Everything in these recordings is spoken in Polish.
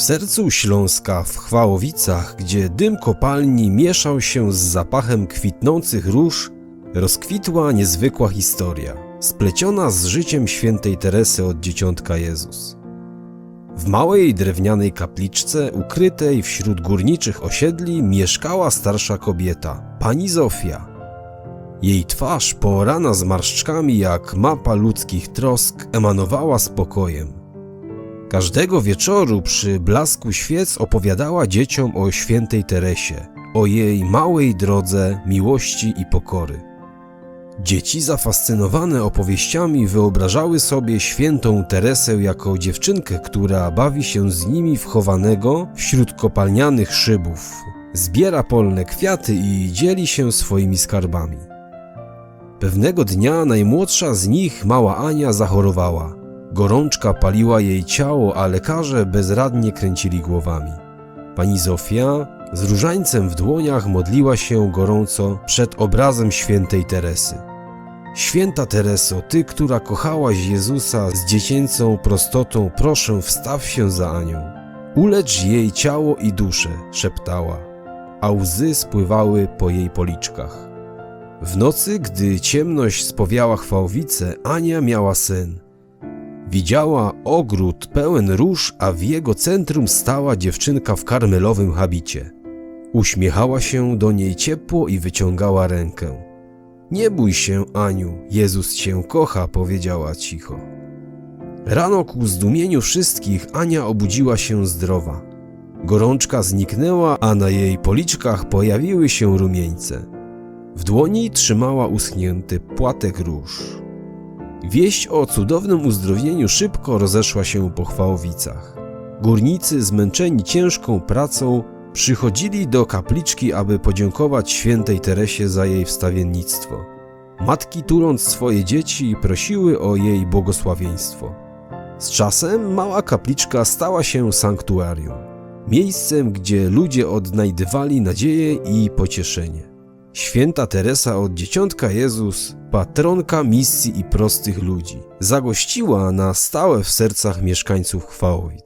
W sercu Śląska, w Chwałowicach, gdzie dym kopalni mieszał się z zapachem kwitnących róż, rozkwitła niezwykła historia, spleciona z życiem świętej Teresy od Dzieciątka Jezus. W małej drewnianej kapliczce, ukrytej wśród górniczych osiedli, mieszkała starsza kobieta, pani Zofia. Jej twarz, poorana zmarszczkami jak mapa ludzkich trosk, emanowała spokojem. Każdego wieczoru przy blasku świec opowiadała dzieciom o świętej Teresie, o jej małej drodze miłości i pokory. Dzieci zafascynowane opowieściami wyobrażały sobie świętą Teresę jako dziewczynkę, która bawi się z nimi wchowanego wśród kopalnianych szybów, zbiera polne kwiaty i dzieli się swoimi skarbami. Pewnego dnia najmłodsza z nich, mała Ania, zachorowała. Gorączka paliła jej ciało, a lekarze bezradnie kręcili głowami. Pani Zofia z różańcem w dłoniach modliła się gorąco przed obrazem świętej Teresy. Święta Tereso, ty, która kochałaś Jezusa z dziecięcą prostotą, proszę, wstaw się za Anią. Ulecz jej ciało i duszę, szeptała, a łzy spływały po jej policzkach. W nocy, gdy ciemność spowiała chwałwice, Ania miała sen. Widziała ogród pełen róż, a w jego centrum stała dziewczynka w karmelowym habicie. Uśmiechała się do niej ciepło i wyciągała rękę. Nie bój się, Aniu, Jezus cię kocha, powiedziała cicho. Rano ku zdumieniu wszystkich Ania obudziła się zdrowa. Gorączka zniknęła, a na jej policzkach pojawiły się rumieńce. W dłoni trzymała uschnięty płatek róż. Wieść o cudownym uzdrowieniu szybko rozeszła się po Chwałowicach. Górnicy, zmęczeni ciężką pracą, przychodzili do kapliczki, aby podziękować świętej Teresie za jej wstawiennictwo. Matki, tuląc swoje dzieci, prosiły o jej błogosławieństwo. Z czasem mała kapliczka stała się sanktuarium, miejscem, gdzie ludzie odnajdywali nadzieję i pocieszenie. Święta Teresa od Dzieciątka Jezus, patronka misji i prostych ludzi, zagościła na stałe w sercach mieszkańców Chwałowic.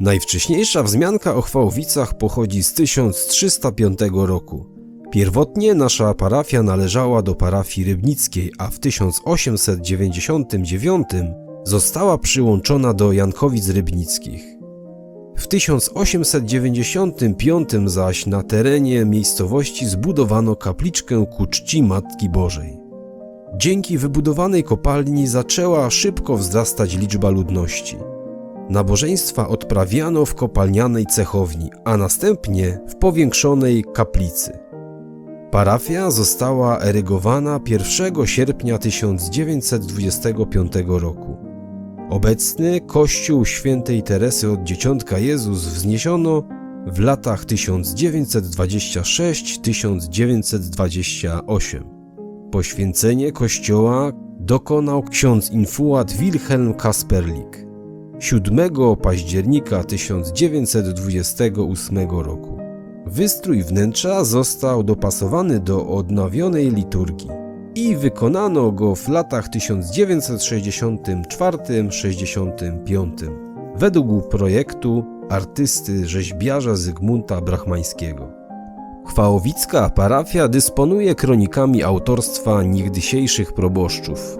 Najwcześniejsza wzmianka o Chwałowicach pochodzi z 1305 roku. Pierwotnie nasza parafia należała do parafii rybnickiej, a w 1899 została przyłączona do Jankowic Rybnickich. W 1895 zaś na terenie miejscowości zbudowano kapliczkę ku czci Matki Bożej. Dzięki wybudowanej kopalni zaczęła szybko wzrastać liczba ludności. Nabożeństwa odprawiano w kopalnianej cechowni, a następnie w powiększonej kaplicy. Parafia została erygowana 1 sierpnia 1925 roku. Obecny kościół świętej Teresy od Dzieciątka Jezus wzniesiono w latach 1926-1928. Poświęcenie kościoła dokonał ksiądz infułat Wilhelm Kasperlik 7 października 1928 roku. Wystrój wnętrza został dopasowany do odnowionej liturgii i wykonano go w latach 1964-65 według projektu artysty rzeźbiarza Zygmunta Brachmańskiego. Chwałowicka parafia dysponuje kronikami autorstwa niegdysiejszych proboszczów.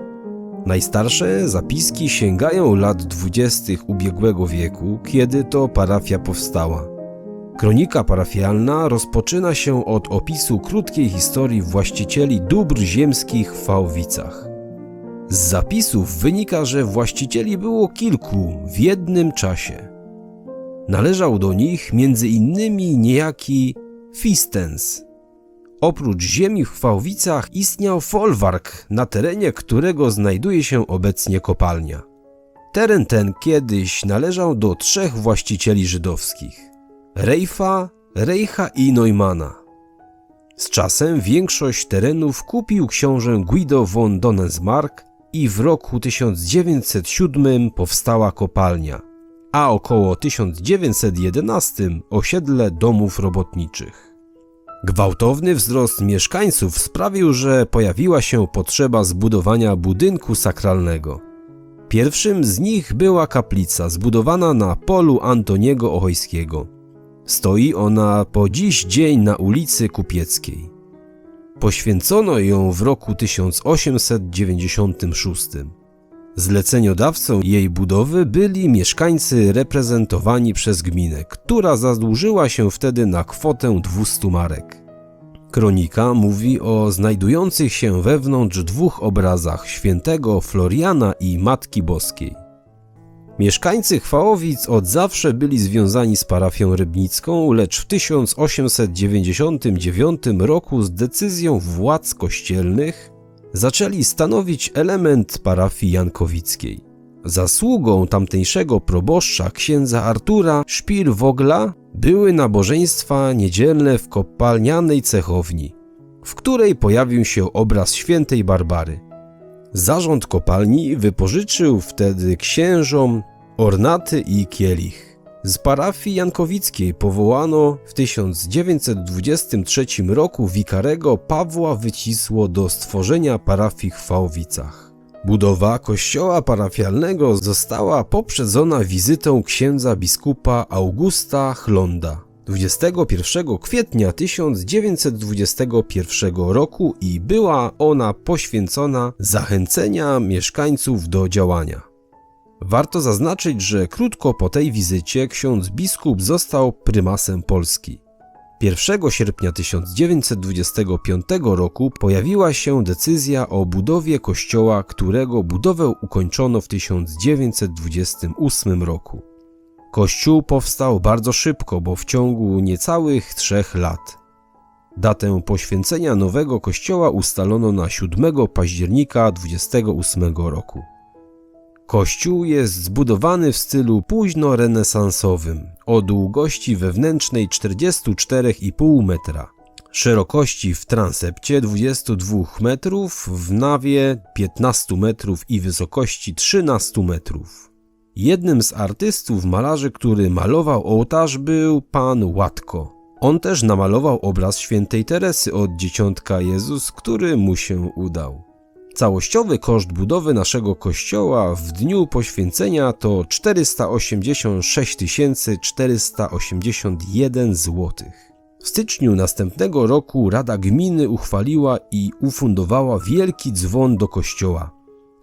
Najstarsze zapiski sięgają lat dwudziestych ubiegłego wieku, kiedy to parafia powstała. Kronika parafialna rozpoczyna się od opisu krótkiej historii właścicieli dóbr ziemskich w Fałwicach. Z zapisów wynika, że właścicieli było kilku w jednym czasie. Należał do nich między innymi niejaki Fistens. Oprócz ziemi w Chwałwicach istniał folwark, na terenie którego znajduje się obecnie kopalnia. Teren ten kiedyś należał do trzech właścicieli żydowskich – Rejfa, Rejcha i Neumana. Z czasem większość terenów kupił książę Guido von Donensmarck i w roku 1907 powstała kopalnia, a około 1911 osiedle domów robotniczych. Gwałtowny wzrost mieszkańców sprawił, że pojawiła się potrzeba zbudowania budynku sakralnego. Pierwszym z nich była kaplica zbudowana na polu Antoniego Ochojskiego. Stoi ona po dziś dzień na ulicy Kupieckiej. Poświęcono ją w roku 1896. Zleceniodawcą jej budowy byli mieszkańcy reprezentowani przez gminę, która zadłużyła się wtedy na kwotę 200 marek. Kronika mówi o znajdujących się wewnątrz dwóch obrazach świętego Floriana i Matki Boskiej. Mieszkańcy Chwałowic od zawsze byli związani z parafią rybnicką, lecz w 1899 roku z decyzją władz kościelnych zaczęli stanowić element parafii jankowickiej. Zasługą tamtejszego proboszcza księdza Artura Szpil-Wogla były nabożeństwa niedzielne w kopalnianej cechowni, w której pojawił się obraz świętej Barbary. Zarząd kopalni wypożyczył wtedy księżom ornaty i kielich. Z parafii jankowickiej powołano w 1923 roku wikarego Pawła Wycisło do stworzenia parafii w Chwałowicach. Budowa kościoła parafialnego została poprzedzona wizytą księdza biskupa Augusta Chlonda 21 kwietnia 1921 roku i była ona poświęcona zachęcenia mieszkańców do działania. Warto zaznaczyć, że krótko po tej wizycie ksiądz biskup został prymasem Polski. 1 sierpnia 1925 roku pojawiła się decyzja o budowie kościoła, którego budowę ukończono w 1928 roku. Kościół powstał bardzo szybko, bo w ciągu niecałych trzech lat. Datę poświęcenia nowego kościoła ustalono na 7 października 28 roku. Kościół jest zbudowany w stylu późno-renesansowym, o długości wewnętrznej 44,5 metra, szerokości w transepcie 22 metrów, w nawie 15 metrów i wysokości 13 metrów. Jednym z artystów malarzy, który malował ołtarz był pan Łatko. On też namalował obraz świętej Teresy od dzieciątka Jezus, który mu się udał. Całościowy koszt budowy naszego kościoła w dniu poświęcenia to 486 481 zł. W styczniu następnego roku Rada Gminy uchwaliła i ufundowała wielki dzwon do kościoła,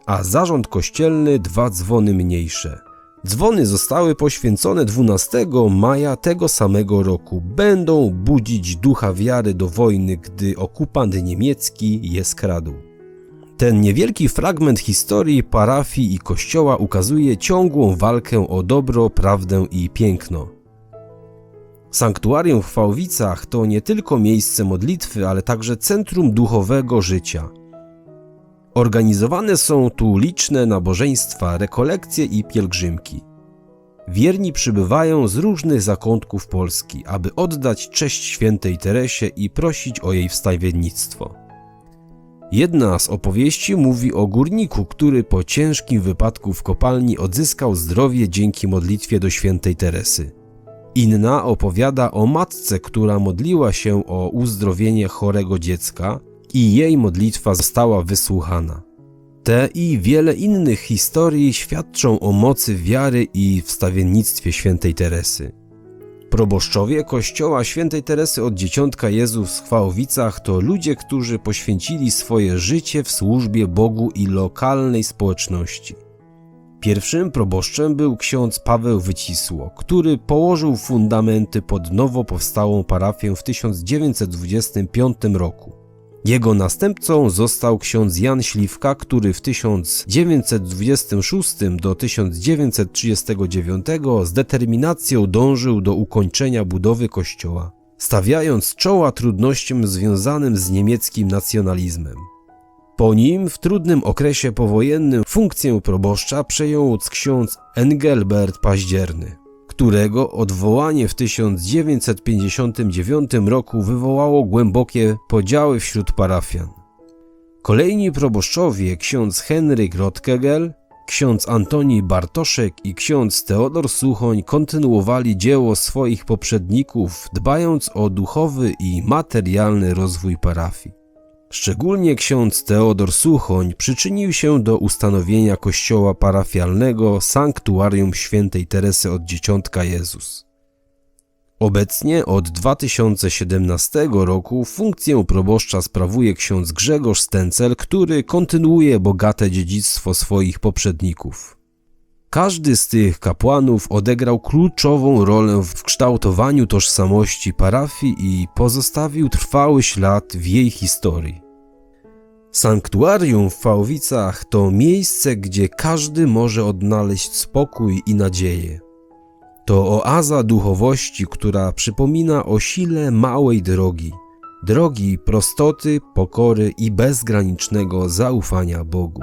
a zarząd kościelny dwa dzwony mniejsze. Dzwony zostały poświęcone 12 maja tego samego roku. Będą budzić ducha wiary do wojny, gdy okupant niemiecki je skradł. Ten niewielki fragment historii parafii i kościoła ukazuje ciągłą walkę o dobro, prawdę i piękno. Sanktuarium w Chwałowicach to nie tylko miejsce modlitwy, ale także centrum duchowego życia. Organizowane są tu liczne nabożeństwa, rekolekcje i pielgrzymki. Wierni przybywają z różnych zakątków Polski, aby oddać cześć świętej Teresie i prosić o jej wstawiennictwo. Jedna z opowieści mówi o górniku, który po ciężkim wypadku w kopalni odzyskał zdrowie dzięki modlitwie do świętej Teresy. Inna opowiada o matce, która modliła się o uzdrowienie chorego dziecka i jej modlitwa została wysłuchana. Te i wiele innych historii świadczą o mocy wiary i wstawiennictwie świętej Teresy. Proboszczowie kościoła świętej Teresy od Dzieciątka Jezus w Chwałowicach to ludzie, którzy poświęcili swoje życie w służbie Bogu i lokalnej społeczności. Pierwszym proboszczem był ksiądz Paweł Wycisło, który położył fundamenty pod nowo powstałą parafię w 1925 roku. Jego następcą został ksiądz Jan Śliwka, który w 1926 do 1939 z determinacją dążył do ukończenia budowy kościoła, stawiając czoła trudnościom związanym z niemieckim nacjonalizmem. Po nim w trudnym okresie powojennym funkcję proboszcza przejął ksiądz Engelbert Październy którego odwołanie w 1959 roku wywołało głębokie podziały wśród parafian. Kolejni proboszczowie, ksiądz Henryk Rotkegel, ksiądz Antoni Bartoszek i ksiądz Teodor Suchoń kontynuowali dzieło swoich poprzedników, dbając o duchowy i materialny rozwój parafii. Szczególnie ksiądz Teodor Suchoń przyczynił się do ustanowienia kościoła parafialnego Sanktuarium Świętej Teresy od Dzieciątka Jezus. Obecnie od 2017 roku funkcję proboszcza sprawuje ksiądz Grzegorz Stencel, który kontynuuje bogate dziedzictwo swoich poprzedników. Każdy z tych kapłanów odegrał kluczową rolę w kształtowaniu tożsamości parafii i pozostawił trwały ślad w jej historii. Sanktuarium w Fałwicach to miejsce, gdzie każdy może odnaleźć spokój i nadzieję. To oaza duchowości, która przypomina o sile małej drogi, drogi prostoty, pokory i bezgranicznego zaufania Bogu.